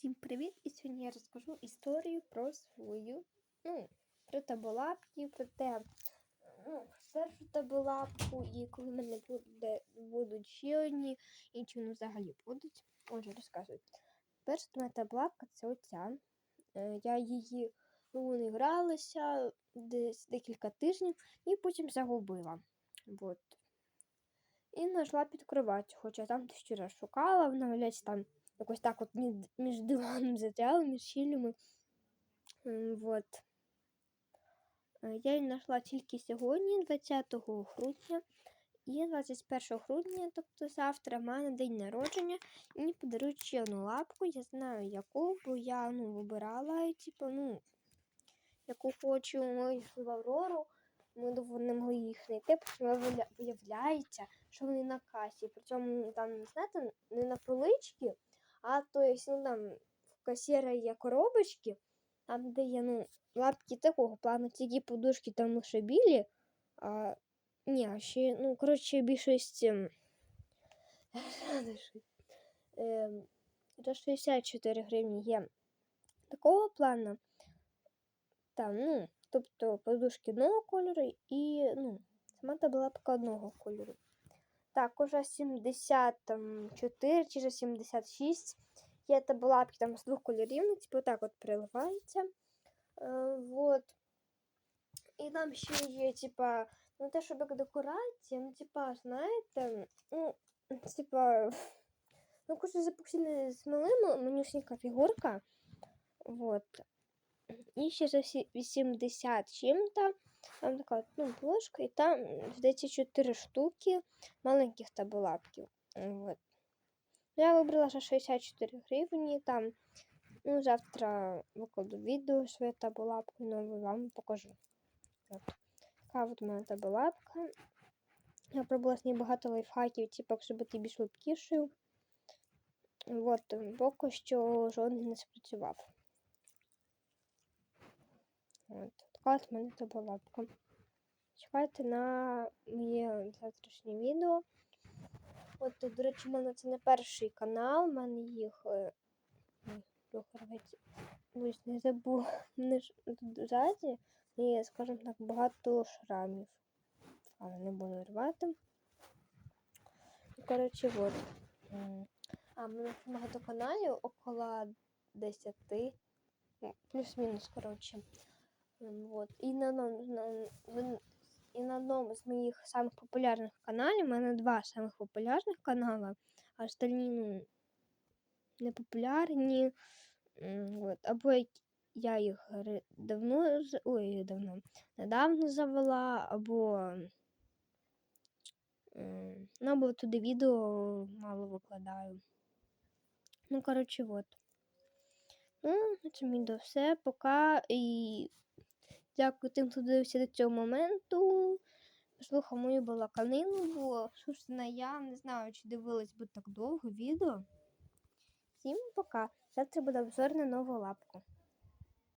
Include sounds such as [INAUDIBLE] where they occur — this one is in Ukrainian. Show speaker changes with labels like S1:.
S1: Всім привіт! І сьогодні я розкажу історію про свою, ну, про таболапки, про те, ну, першу таболапку, і коли в мене буде, будуть ще одні, і чи вони взагалі будуть. Отже, розказую. Перша моя таболапка це оця. Е, Я її, ну, вони гралися десь декілька тижнів і потім загубила. Вот. І знайшла під кроваттю, хоча там тисячу раз шукала, вона валяється там якось так от між, диваном застряла, між щілями. Вот. Е, Я її знайшла тільки сьогодні, 20 грудня. І 21 грудня, тобто завтра, в мене день народження, і мені подарують ще одну лапку. Я знаю яку, бо я ну, вибирала, типу, ну, яку хочу. Ми в Аврору, ми не могли їх знайти, виявляється, що вони на касі. Причому там, знаєте, не на поличці, а то есть, ну там в касіра є коробочки, там де є ну, лапки такого плану, тільки подушки там лише білі. А, ні, а ще, ну, коротше, більшість. ем, [LAUGHS] ем, За 64 гривні є такого плану. Там, ну, тобто подушки одного кольору і ну, сама та лапка одного кольору. Так, уже 74 чи вже 76. Є табулапки там з двох кольорів, ну, типу так от приливається. Е, вот. І там ще є, типа, ну те, щоб як декорація, ну, типа, знаєте, ну, типа, ну, кожен запуксільний смілима, менюсенька фігурка. Вот. І ще за сі- 80 чим-то. Там така ну, плошка, і там, здається, 4 штуки маленьких табулапків. Вот. Я вибрала за 64 гривні. Там, ну, завтра викладу відео своє табулапку, нову вам покажу. От. Така от у мене табулапка. Я пробувала з ній багато лайфхаків, типу, щоб бути більш липкішою. От, поки що жоден не спрацював. От. Така мене табулапка. Чекайте на моє завтрашнє відео. От, до речі, в мене це не перший канал, в мене їх. е. Ось не забув. [LAUGHS] Не ж тут ззаді є, скажімо так, багато шрамів. Але не буду рвати. Коротше, от. А, в мене багато каналів, около 10. ну, Плюс-мінус, коротше. Вот. І на, одному- і на одному з моїх самих популярних каналів, у мене два самих популярних канали, а остальні ну, не популярні. Або я їх давно ой, давно недавно завела, або ну, або туди відео мало викладаю. Ну, коротше, от. Ну, на цьому відео все. Пока. І дякую тим, хто дивився до цього моменту. Послухав мою балаканину, бо собственно, я не знаю, чи дивилась би так довго відео. Всім пока. Завтра буде обзор на нову лапку.